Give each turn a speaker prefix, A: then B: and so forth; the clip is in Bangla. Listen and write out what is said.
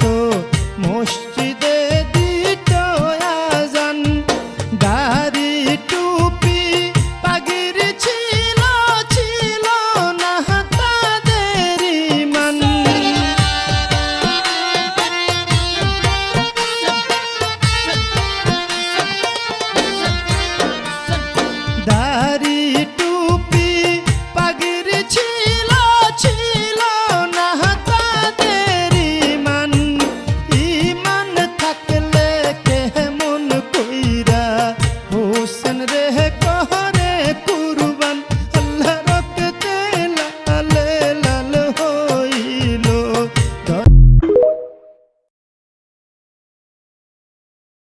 A: তো মসজিদে দিয়ে করে কুরু